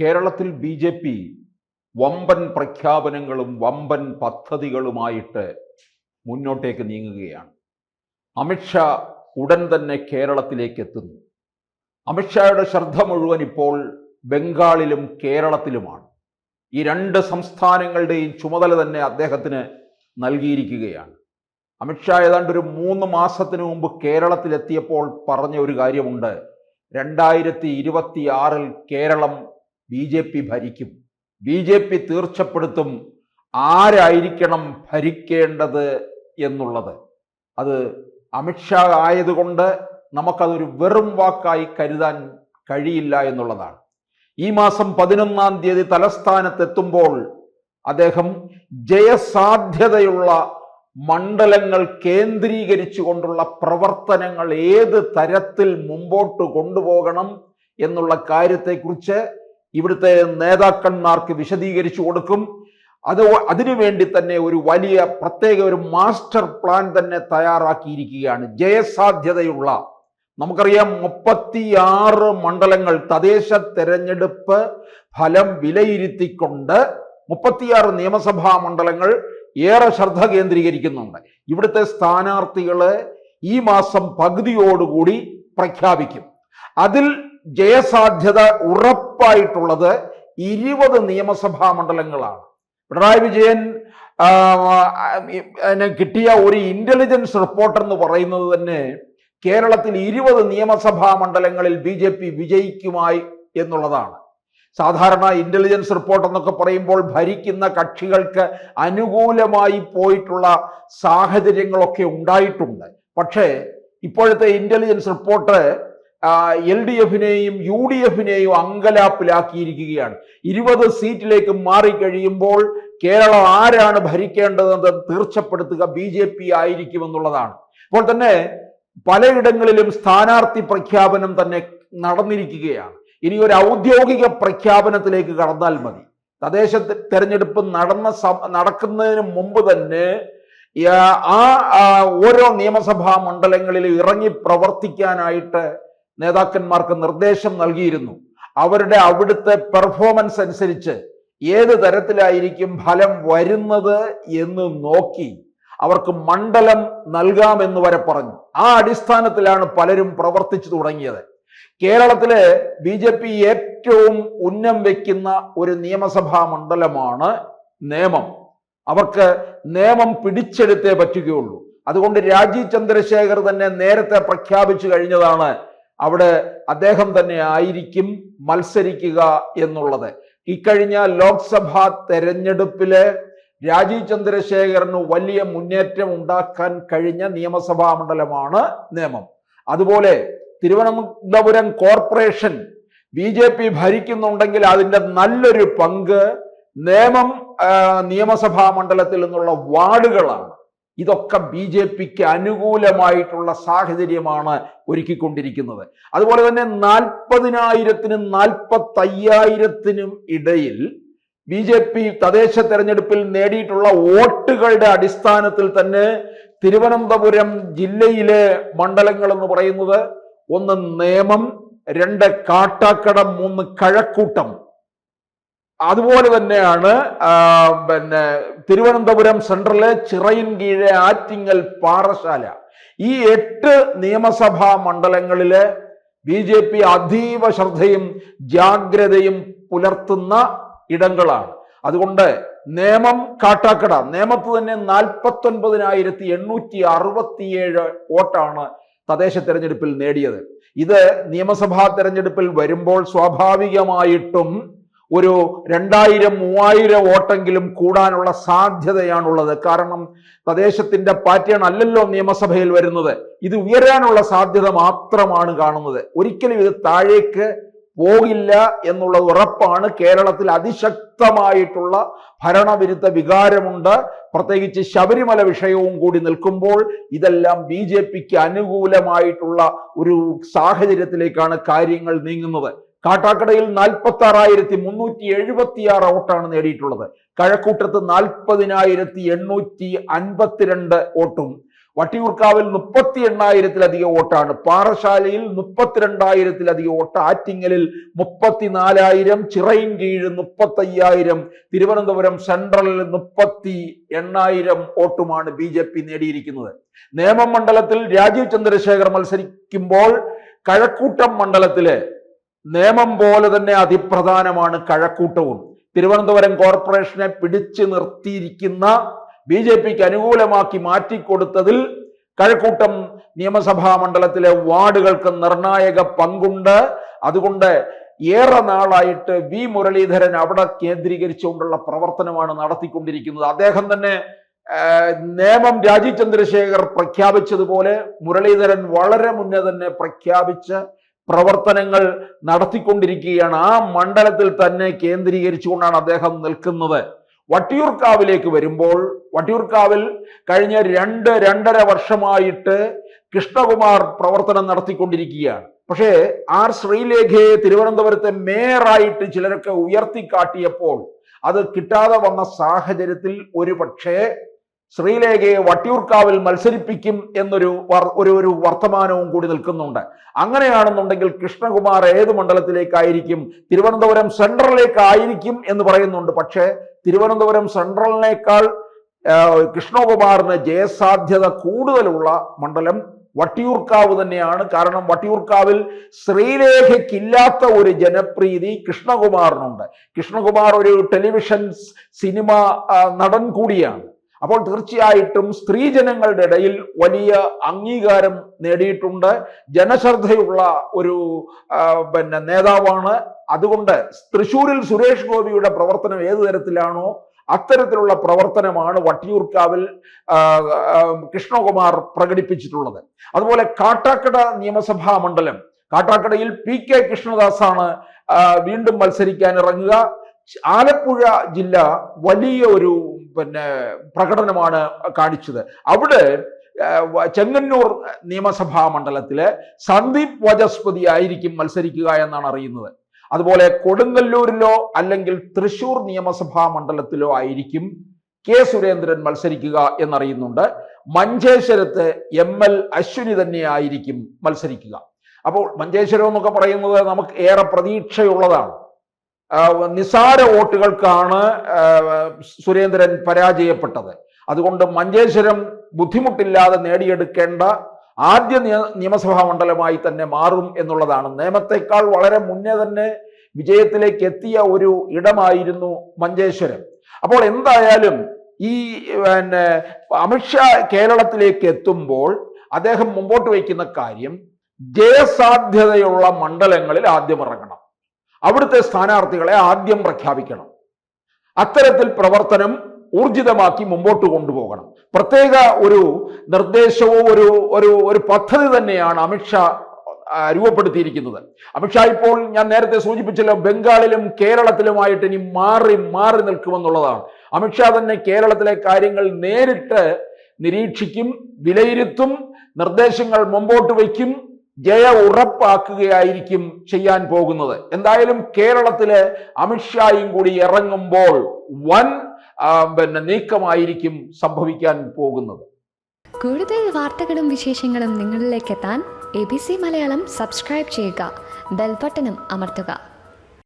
കേരളത്തിൽ B J P വമ്പൻ പ്രഖ്യാപനങ്ങളും വമ്പൻ പദ്ധതികളുമായിട്ട് മുന്നോട്ടേക്ക് നീങ്ങുകയാണ്. അമിത്ഷാ ഉടൻ തന്നെ കേരളത്തിലേക്ക് എത്തുന്നു. അമിത്ഷായുടെ ശ്രദ്ധ മുഴുവൻ ഇപ്പോൾ ബംഗാളിലും കേരളത്തിലുമാണ്. ഈ രണ്ട് സംസ്ഥാനങ്ങളുടെയും ചുമതല തന്നെ അദ്ദേഹത്തിന് നൽകിയിരിക്കുകയാണ്. അമിത്ഷാ ഏതാണ്ട് ഒരു മൂന്ന് മാസത്തിന് മുമ്പ് കേരളത്തിലെത്തിയപ്പോൾ പറഞ്ഞ ഒരു കാര്യമുണ്ട്. രണ്ടായിരത്തി ഇരുപത്തി ആറിൽ കേരളം ബി ജെ പി ഭരിക്കും. ബി ജെ പി തീർച്ചപ്പെടുത്തും ആരായിരിക്കണം ഭരിക്കേണ്ടത് എന്നുള്ളത്. അത് അമിത്ഷാ ആയതുകൊണ്ട് നമുക്കതൊരു വെറും വാക്കായി കരുതാൻ കഴിയില്ല എന്നുള്ളതാണ്. ഈ മാസം പതിനൊന്നാം തീയതി തലസ്ഥാനത്തെത്തുമ്പോൾ അദ്ദേഹം ജയസാധ്യതയുള്ള മണ്ഡലങ്ങൾ കേന്ദ്രീകരിച്ചുകൊണ്ടുള്ള പ്രവർത്തനങ്ങൾ ഏത് തരത്തിൽ മുമ്പോട്ട് കൊണ്ടുപോകണം എന്നുള്ള കാര്യത്തെക്കുറിച്ച് ഇവിടുത്തെ നേതാക്കന്മാർക്ക് വിശദീകരിച്ചു കൊടുക്കും. അത് അതിനുവേണ്ടി തന്നെ ഒരു വലിയ പ്രത്യേക ഒരു മാസ്റ്റർ പ്ലാൻ തന്നെ തയ്യാറാക്കിയിരിക്കുകയാണ്. ജയസാധ്യതയുള്ള നമുക്കറിയാം മുപ്പത്തിയാറ് മണ്ഡലങ്ങൾ തദ്ദേശ തെരഞ്ഞെടുപ്പ് ഫലം വിലയിരുത്തിക്കൊണ്ട് മുപ്പത്തിയാറ് നിയമസഭാ മണ്ഡലങ്ങൾ ഏറെ ശ്രദ്ധ കേന്ദ്രീകരിക്കുന്നുണ്ട്. ഇവിടുത്തെ സ്ഥാനാർത്ഥികളെ ഈ മാസം പകുതിയോടുകൂടി പ്രഖ്യാപിക്കും. അതിൽ ജയസാധ്യത ഉറപ്പായിട്ടുള്ളത് ഇരുപത് നിയമസഭാ മണ്ഡലങ്ങളാണ്. പിണറായി വിജയൻ കിട്ടിയ ഒരു ഇന്റലിജൻസ് റിപ്പോർട്ട് എന്ന് പറയുന്നത് തന്നെ കേരളത്തിൽ ഇരുപത് നിയമസഭാ മണ്ഡലങ്ങളിൽ ബി ജെ പി വിജയിക്കുമായി എന്നുള്ളതാണ്. സാധാരണ ഇന്റലിജൻസ് റിപ്പോർട്ട് എന്നൊക്കെ പറയുമ്പോൾ ഭരിക്കുന്ന കക്ഷികൾക്ക് അനുകൂലമായി പോയിട്ടുള്ള സാഹചര്യങ്ങളൊക്കെ ഉണ്ടായിട്ടുണ്ട്. പക്ഷേ ഇപ്പോഴത്തെ ഇന്റലിജൻസ് റിപ്പോർട്ട് എൽ ഡി എഫിനെയും യു ഡി എഫിനെയും അങ്കലാപ്പിലാക്കിയിരിക്കുകയാണ്. ഇരുപത് സീറ്റിലേക്ക് മാറിക്കഴിയുമ്പോൾ കേരളം ആരാണ് ഭരിക്കേണ്ടതെന്ന് തീർച്ചപ്പെടുത്തുക ബി ജെ പി ആയിരിക്കുമെന്നുള്ളതാണ്. അപ്പോൾ തന്നെ പലയിടങ്ങളിലും സ്ഥാനാർത്ഥി പ്രഖ്യാപനം തന്നെ നടന്നിരിക്കുകയാണ്. ഇനി ഒരു ഔദ്യോഗിക പ്രഖ്യാപനത്തിലേക്ക് കടന്നാൽ മതി. തദ്ദേശ തെരഞ്ഞെടുപ്പ് നടന്ന നടക്കുന്നതിന് മുമ്പ് തന്നെ ആ, ഓരോ നിയമസഭാ മണ്ഡലങ്ങളിൽ ഇറങ്ങി പ്രവർത്തിക്കാനായിട്ട് നേതാക്കന്മാർക്ക് നിർദ്ദേശം നൽകിയിരുന്നു. അവരുടെ അവിടുത്തെ പെർഫോമൻസ് അനുസരിച്ച് ഏത് തരത്തിലായിരിക്കും ഫലം വരുന്നത് എന്ന് നോക്കി അവർക്ക് മണ്ഡലം നൽകാമെന്ന് വരെ പറഞ്ഞു. ആ അടിസ്ഥാനത്തിലാണ് പലരും പ്രവർത്തിച്ചു തുടങ്ങിയത്. കേരളത്തിലെ ബി ജെ പി ഏറ്റവും ഉന്നം വെക്കുന്ന ഒരു നിയമസഭാ മണ്ഡലമാണ് നേമം. അവർക്ക് നിയമം പിടിച്ചെടുത്തേ പറ്റുകയുള്ളൂ. അതുകൊണ്ട് രാജീവ് ചന്ദ്രശേഖർ തന്നെ നേരത്തെ പ്രഖ്യാപിച്ചു കഴിഞ്ഞതാണ് അവിടെ അദ്ദേഹം തന്നെ ആയിരിക്കും മത്സരിക്കുക എന്നുള്ളത്. ഇക്കഴിഞ്ഞ ലോക്സഭാ തെരഞ്ഞെടുപ്പിൽ രാജീവ് ചന്ദ്രശേഖരന് വലിയ മുന്നേറ്റം ഉണ്ടാക്കാൻ കഴിഞ്ഞ നിയമസഭാ മണ്ഡലമാണ് നിയമം. അതുപോലെ Thiruvananthapuram corporation B J P ഭരിക്കുന്നുണ്ടെങ്കിൽ അതിന്റെ നല്ലൊരു പങ്ക് നിയമം നിയമസഭാ മണ്ഡലത്തിൽ നിന്നുള്ള വാർഡുകളാണ്. ഇതൊക്കെ ബി ജെ പിക്ക് അനുകൂലമായിട്ടുള്ള സാഹചര്യമാണ് ഒരുക്കിക്കൊണ്ടിരിക്കുന്നത്. അതുപോലെ തന്നെ നാൽപ്പതിനായിരത്തിനും നാൽപ്പത്തയ്യായിരത്തിനും ഇടയിൽ ബി ജെ പി തദ്ദേശ തെരഞ്ഞെടുപ്പിൽ നേടിയിട്ടുള്ള വോട്ടുകളുടെ അടിസ്ഥാനത്തിൽ തന്നെ തിരുവനന്തപുരം ജില്ലയിലെ മണ്ഡലങ്ങൾ എന്ന് പറയുന്നത് ഒന്ന് നേമം രണ്ട് കാട്ടാക്കടം മൂന്ന് കഴക്കൂട്ടം. അതുപോലെ തന്നെയാണ് പിന്നെ തിരുവനന്തപുരം സെൻട്രലിലെ ചിറയിൻ കീഴെ ആറ്റിങ്ങൽ പാറശാല. ഈ എട്ട് നിയമസഭാ മണ്ഡലങ്ങളിൽ ബി ജെ പി അതീവ ശ്രദ്ധയും ജാഗ്രതയും പുലർത്തുന്ന ഇടങ്ങളാണ്. അതുകൊണ്ട് നിയമം കാട്ടാക്കട നിയമത്ത് തന്നെ നാൽപ്പത്തി ഒൻപതിനായിരത്തി എണ്ണൂറ്റി അറുപത്തിയേഴ് വോട്ടാണ് തദ്ദേശ തെരഞ്ഞെടുപ്പിൽ നേടിയത്. ഇത് നിയമസഭാ തെരഞ്ഞെടുപ്പിൽ വരുമ്പോൾ സ്വാഭാവികമായിട്ടും ഒരു രണ്ടായിരം മൂവായിരം വോട്ടെങ്കിലും കൂടാനുള്ള സാധ്യതയാണുള്ളത്. കാരണം പ്രദേശത്തിന്റെ പാറ്റേൺ അല്ലല്ലോ നിയമസഭയിൽ വരുന്നത്. ഇത് ഉയരാനുള്ള സാധ്യത മാത്രമാണ് കാണുന്നത്. ഒരിക്കലും ഇത് താഴേക്ക് പോകില്ല എന്നുള്ളത് ഉറപ്പാണ്. കേരളത്തിൽ അതിശക്തമായിട്ടുള്ള ഭരണവിരുദ്ധ വികാരമുണ്ട്. പ്രത്യേകിച്ച് ശബരിമല വിഷയവും കൂടി നിൽക്കുമ്പോൾ ഇതെല്ലാം ബി ജെ പിക്ക് അനുകൂലമായിട്ടുള്ള ഒരു സാഹചര്യത്തിലേക്കാണ് കാര്യങ്ങൾ നീങ്ങുന്നത്. കാട്ടാക്കടയിൽ നാൽപ്പത്തി ആറായിരത്തി മുന്നൂറ്റി എഴുപത്തി ആറ് വോട്ടാണ് നേടിയിട്ടുള്ളത്. കഴക്കൂട്ടത്ത് നാൽപ്പതിനായിരത്തി എണ്ണൂറ്റി അൻപത്തിരണ്ട് വോട്ടും വട്ടിയൂർക്കാവിൽ മുപ്പത്തി എണ്ണായിരത്തിലധികം വോട്ടാണ് പാറശാലയിൽ മുപ്പത്തിരണ്ടായിരത്തിലധികം വോട്ട് ആറ്റിങ്ങലിൽ മുപ്പത്തിനാലായിരം ചിറയിൻകീഴ് മുപ്പത്തയ്യായിരം തിരുവനന്തപുരം സെൻട്രലിൽ മുപ്പത്തി എണ്ണായിരം വോട്ടുമാണ് ബി ജെ പി നേടിയിരിക്കുന്നത്. നേമം മണ്ഡലത്തിൽ രാജീവ് ചന്ദ്രശേഖർ മത്സരിക്കുമ്പോൾ കഴക്കൂട്ടം മണ്ഡലത്തിൽ നേമം പോലെ തന്നെ അതിപ്രധാനമാണ് കഴക്കൂട്ടവും. തിരുവനന്തപുരം കോർപ്പറേഷനെ പിടിച്ചു നിർത്തിയിരിക്കുന്ന ബി ജെ പിക്ക് അനുകൂലമാക്കി മാറ്റിക്കൊടുത്തതിൽ കഴക്കൂട്ടം നിയമസഭാ മണ്ഡലത്തിലെ വാർഡുകൾക്ക് നിർണായക പങ്കുണ്ട്. അതുകൊണ്ട് ഏറെ നാളായിട്ട് വി മുരളീധരൻ അവിടെ കേന്ദ്രീകരിച്ചുകൊണ്ടുള്ള പ്രവർത്തനമാണ് നടത്തിക്കൊണ്ടിരിക്കുന്നത്. അദ്ദേഹം തന്നെ നിയമം രാജീവ് ചന്ദ്രശേഖർ പ്രഖ്യാപിച്ചതുപോലെ മുരളീധരൻ വളരെ മുന്നേ തന്നെ പ്രഖ്യാപിച്ച പ്രവർത്തനങ്ങൾ നടത്തിക്കൊണ്ടിരിക്കുകയാണ്. ആ മണ്ഡലത്തിൽ തന്നെ കേന്ദ്രീകരിച്ചുകൊണ്ടാണ് അദ്ദേഹം നിൽക്കുന്നത്. വട്ടിയൂർക്കാവിലേക്ക് വരുമ്പോൾ വട്ടിയൂർക്കാവിൽ കഴിഞ്ഞ രണ്ട് രണ്ടര വർഷമായിട്ട് കൃഷ്ണകുമാർ പ്രവർത്തനം നടത്തിക്കൊണ്ടിരിക്കുകയാണ്. പക്ഷേ ആർ ശ്രീലേഖയെ തിരുവനന്തപുരത്തെ മേയറായിട്ട് ചിലരൊക്കെ ഉയർത്തിക്കാട്ടിയപ്പോൾ അത് കിട്ടാതെ വന്ന സാഹചര്യത്തിൽ ഒരു പക്ഷേ ശ്രീലേഖയെ വട്ടിയൂർക്കാവിൽ മത്സരിപ്പിക്കും എന്നൊരു ഒരു ഒരു വർത്തമാനവും കൂടി നിൽക്കുന്നുണ്ട്. അങ്ങനെയാണെന്നുണ്ടെങ്കിൽ കൃഷ്ണകുമാർ ഏത് മണ്ഡലത്തിലേക്കായിരിക്കും? തിരുവനന്തപുരം സെൻട്രലിലേക്കായിരിക്കും എന്ന് പറയുന്നുണ്ട്. പക്ഷേ തിരുവനന്തപുരം സെൻട്രലിനേക്കാൾ കൃഷ്ണകുമാറിന് ജയസാധ്യത കൂടുതലുള്ള മണ്ഡലം വട്ടിയൂർക്കാവ് തന്നെയാണ്. കാരണം വട്ടിയൂർക്കാവിൽ ശ്രീലേഖയ്ക്കില്ലാത്ത ഒരു ജനപ്രീതി കൃഷ്ണകുമാറിനുണ്ട്. കൃഷ്ണകുമാർ ഒരു ടെലിവിഷൻ സിനിമ നടൻ കൂടിയാണ്. അപ്പോൾ തീർച്ചയായിട്ടും സ്ത്രീജനങ്ങളുടെ ഇടയിൽ വലിയ അംഗീകാരം നേടിയിട്ടുണ്ട്. ജനശ്രദ്ധയുള്ള ഒരു പിന്നെ നേതാവാണ്. അതുകൊണ്ട് തൃശൂരിൽ സുരേഷ് ഗോപിയുടെ പ്രവർത്തനം ഏത് തരത്തിലാണോ അത്തരത്തിലുള്ള പ്രവർത്തനമാണ് വട്ടിയൂർക്കാവിൽ കൃഷ്ണകുമാർ പ്രകടിപ്പിച്ചിട്ടുള്ളത്. അതുപോലെ കാട്ടാക്കട നിയമസഭാ മണ്ഡലം. കാട്ടാക്കടയിൽ പി കെ കൃഷ്ണദാസാണ് വീണ്ടും മത്സരിക്കാൻ ഇറങ്ങുക. ആലപ്പുഴ ജില്ല വലിയ ഒരു പിന്നെ പ്രകടനമാണ് കാണിച്ചത്. അവിടെ ചെങ്ങന്നൂർ നിയമസഭാ മണ്ഡലത്തിലെ സന്ദീപ് വചസ്പതി ആയിരിക്കും മത്സരിക്കുക എന്നാണ് അറിയുന്നത്. അതുപോലെ കൊടുങ്ങല്ലൂരിലോ അല്ലെങ്കിൽ തൃശൂർ നിയമസഭാ മണ്ഡലത്തിലോ ആയിരിക്കും കെ സുരേന്ദ്രൻ മത്സരിക്കുക എന്നറിയുന്നുണ്ട്. മഞ്ചേശ്വരത്ത് എം എൽ അശ്വിനി തന്നെ ആയിരിക്കും മത്സരിക്കുക. അപ്പോൾ മഞ്ചേശ്വരം എന്നൊക്കെ പറയുന്നത് നമുക്ക് ഏറെ പ്രതീക്ഷയുള്ളതാണ്. നിസാര വോട്ടുകൾക്കാണ് സുരേന്ദ്രൻ പരാജയപ്പെട്ടത്. അതുകൊണ്ട് മഞ്ചേശ്വരം ബുദ്ധിമുട്ടില്ലാതെ നേടിയെടുക്കേണ്ട ആദ്യ നിയ- നിയമസഭാ മണ്ഡലമായി തന്നെ മാറും എന്നുള്ളതാണ്. നിയമത്തെക്കാൾ വളരെ മുന്നേ തന്നെ വിജയത്തിലേക്ക് എത്തിയ ഒരു ഇടമായിരുന്നു മഞ്ചേശ്വരം. അപ്പോൾ എന്തായാലും ഈ പിന്നെ അമിത്ഷാ കേരളത്തിലേക്ക് എത്തുമ്പോൾ അദ്ദേഹം മുമ്പോട്ട് വയ്ക്കുന്ന കാര്യം ജയസാധ്യതയുള്ള മണ്ഡലങ്ങളിൽ ആദ്യം അവിടുത്തെ സ്ഥാനാർത്ഥികളെ ആദ്യം പ്രഖ്യാപിക്കണം. അത്തരത്തിൽ പ്രവർത്തനം ഊർജിതമാക്കി മുമ്പോട്ട് കൊണ്ടുപോകണം. പ്രത്യേക ഒരു നിർദ്ദേശവും ഒരു ഒരു ഒരു പദ്ധതി തന്നെയാണ് അമിത്ഷാ രൂപപ്പെടുത്തിയിരിക്കുന്നത്. അമിത്ഷാ ഇപ്പോൾ ഞാൻ നേരത്തെ സൂചിപ്പിച്ചല്ലോ ബംഗാളിലും കേരളത്തിലുമായിട്ട് ഇനി മാറി മാറി നിൽക്കുമെന്നുള്ളതാണ്. അമിത്ഷാ തന്നെ കേരളത്തിലെ കാര്യങ്ങൾ നേരിട്ട് നിരീക്ഷിക്കും വിലയിരുത്തും നിർദ്ദേശങ്ങൾ മുമ്പോട്ട് വയ്ക്കും ജയ ഉറപ്പാക്കുകയായിരിക്കും ചെയ്യാൻ പോകുന്നത്. എന്തായാലും കേരളത്തിലെ അമിത്ഷായും കൂടി ഇറങ്ങുമ്പോൾ വൻ പിന്നെ നീക്കമായിരിക്കും സംഭവിക്കാൻ പോകുന്നത്. കൂടുതൽ വാർത്തകളും വിശേഷങ്ങളും നിങ്ങളിലേക്ക് എത്താൻ A B C Malayalam subscribe ചെയ്യുക. ബെൽബട്ടനും അമർത്തുക.